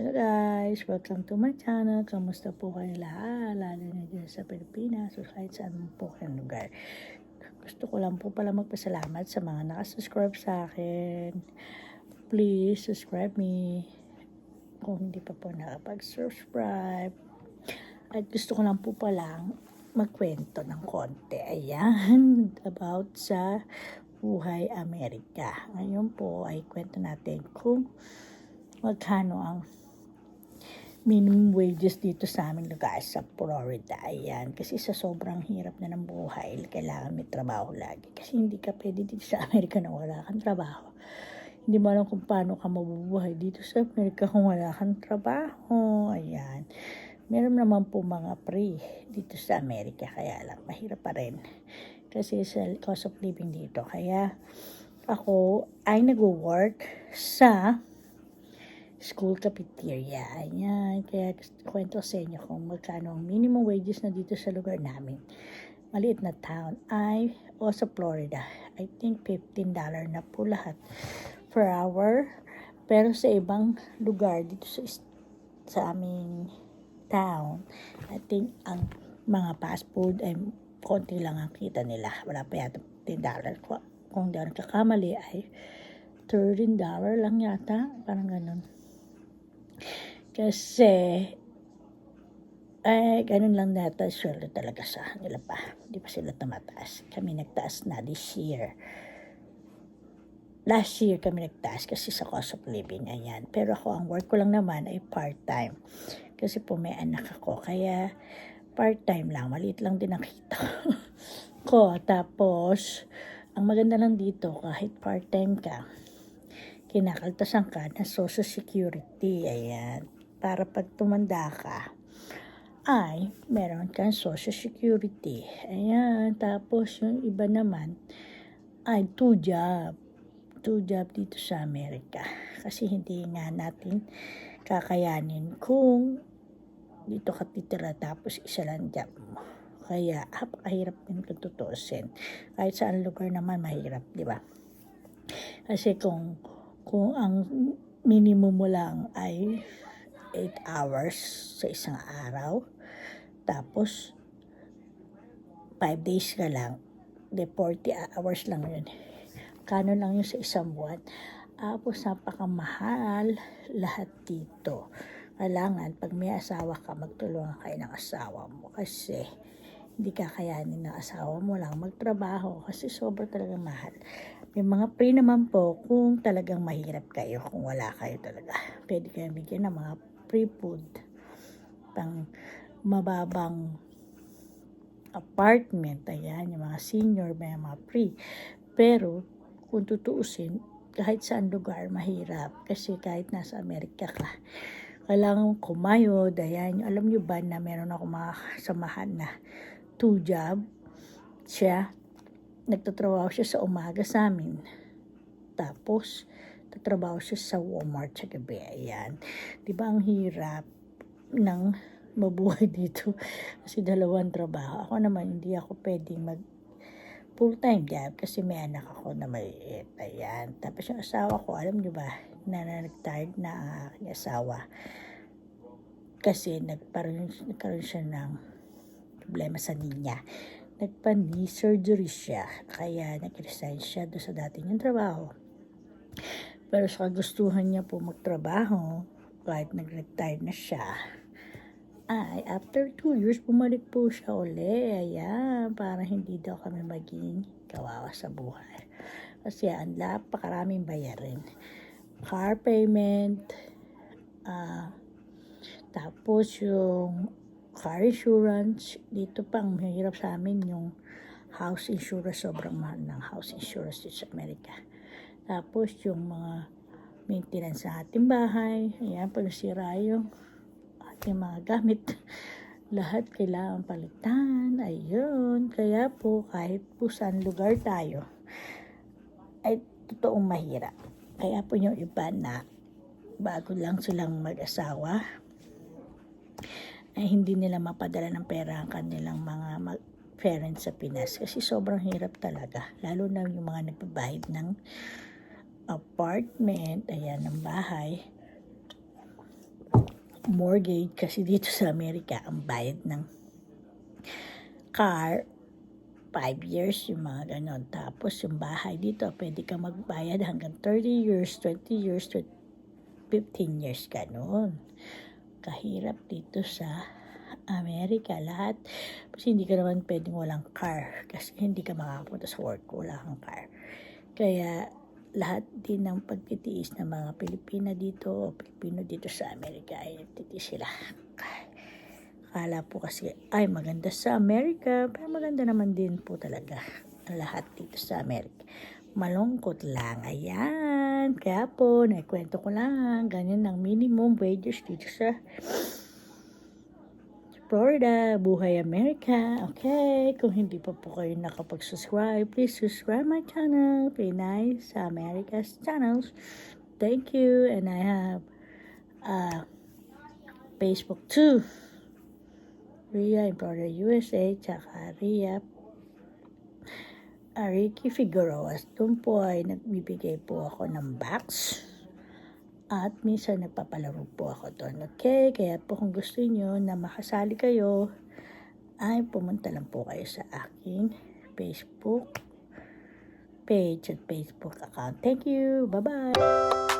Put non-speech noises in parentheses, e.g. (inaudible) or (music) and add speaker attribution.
Speaker 1: Hello guys! Welcome to my channel. Kamusta po kayo lahat? Lalo na dyan sa Pilipinas o kahit saan po kayong lugar. Gusto ko lang po pala magpasalamat sa mga nakasubscribe sa akin. Please subscribe me kung hindi pa po nakapag-subscribe. At gusto ko lang po palang magkwento ng konti. Ayan, (laughs) about sa buhay Amerika. Ngayon po ay kwento natin kung magkano ang minimum wages dito sa aming lugar sa Florida. Ayan. Kasi sa sobrang hirap na ng buhay, kailangan may trabaho lagi. Kasi hindi ka pwede dito sa Amerika na wala kang trabaho. Hindi mo alam kung paano ka mabubuhay dito sa Amerika kung wala kang trabaho. Ayan. Meron naman po mga free dito sa Amerika. Kaya lang, mahirap pa rin. Kasi sa cost of living dito. Kaya ako ay nag-work sa school cafeteria. Ayan. Kaya kwento sa inyo kung magkano ang minimum wages na dito sa lugar namin. Maliit na town ay o sa Florida. I think $15 na po lahat per hour. Pero sa ibang lugar dito sa sa aming town, I think ang mga fast food ay konti lang ang kita nila. Wala pa yata $10. Kung- Kung di ako nagkakamali ay $13 lang yata. Parang ganun. Kasi, ay, ganun lang nata sweldo talaga sa nila pa. Hindi pa sila tumataas. Kami nagtaas na this year. Last year kami nagtaas kasi sa cost of living. Ayan. Pero ako, ang work ko lang naman ay part-time. Kasi po may anak ako. Kaya, part-time lang. Maliit lang din ang kita (laughs) ko. Tapos, ang maganda lang dito, kahit part-time ka, kinakaltasan ka ng Social Security. Ayan. Para pag tumanda ka, ay meron kang Social Security. Ayan. Tapos yung iba naman ay two job. Two job dito sa Amerika. Kasi hindi nga natin kakayanin kung dito ka titira tapos isa lang job mo. Kaya napakahirap din kung tutuusin. Kahit saan lugar naman mahirap, di ba? Kasi kung kung ang minimum mo lang ay 8 hours sa isang araw, tapos 5 days ka lang, de 40 hours lang yun. Kano lang yun sa isang buwan. Tapos napakamahal lahat dito. Kailangan pag may asawa ka, magtulungan kayo ng asawa mo kasi hindi kakayanin ng asawa mo lang magtrabaho kasi sobra talaga mahal. May mga free naman po kung talagang mahirap kayo, kung wala kayo talaga. Pwede kayo bigyan ng mga free food pang mababang apartment. Ayan, yung mga senior, may mga free. Pero, kung tutuusin, kahit saan lugar, mahirap. Kasi kahit nasa Amerika ka, kailangan kumayod. Ayan, alam nyo ba na meron ako mga samahan na two job. Siya, nagtatrabaho siya sa umaga sa amin. Tapos, tatrabaho siya sa Walmart sa gabi. Ayan. Di ba ang hirap ng mabuhay (laughs) dito? Kasi dalawang trabaho. Ako naman, hindi ako pwedeng mag full-time job kasi may anak ako na maliit. Ayan. Tapos yung asawa ko, alam niyo ba, na na ang aking asawa. Kasi nagkaroon, nagkaroon siya ng problema sa niya. Nagpa-knee surgery siya. Kaya nag-resign siya doon sa dati niyang trabaho. Pero sa kagustuhan niya po magtrabaho, kahit nag-retire na siya, ay after two years, bumalik po siya uli. Ayan, para hindi daw kami maging kawawa sa buhay. Kasi ang napakaraming bayarin. Car payment, ah, tapos yung car insurance, dito pang mahirap sa amin yung house insurance, sobrang mahal ng house insurance dito sa Amerika. Tapos yung mga maintenance sa ating bahay, ayan, pag nasira yung ating mga gamit, (laughs) lahat kailangan palitan, ayun. Kaya po, kahit po saan lugar tayo, ay totoong mahirap. Kaya po yung iba na bago lang silang mag-asawa, ay hindi nila mapadala ng pera ang kanilang mga mag- parents sa Pinas kasi sobrang hirap talaga lalo na yung mga nagbabayad ng apartment ayan ng bahay mortgage kasi dito sa Amerika ang bayad ng car 5 years yung mga ganon. Tapos yung bahay dito, pwede ka magbayad hanggang 30 years, 20 years, 20, 15 years ganon. Kahirap dito sa Amerika lahat. Kasi hindi ka naman pwedeng walang car. Kasi hindi ka makakapunta sa work, wala kang car. Kaya lahat din ng pagtitiis ng mga Pilipina dito o Pilipino dito sa Amerika ay nagtitiis sila. Akala po kasi ay maganda sa Amerika, pero maganda naman din po talaga lahat dito sa Amerika. Malungkot lang. Ayan. Kaya po, naikwento ko lang. Ganyan ang minimum wages dito sa Florida, Buhay Amerika. Okay, kung hindi pa po kayo nakapag-subscribe, please subscribe my channel, Pinay sa America's Channels. Thank you, and I have uh, Facebook too. Ria in Florida, USA, tsaka Ria uh, Ricky Figueroa. Doon po ay nagbibigay po ako ng box. At minsan nagpapalaro po ako doon. Okay, kaya po kung gusto niyo na makasali kayo, ay pumunta lang po kayo sa aking Facebook page at Facebook account. Thank you. Bye-bye.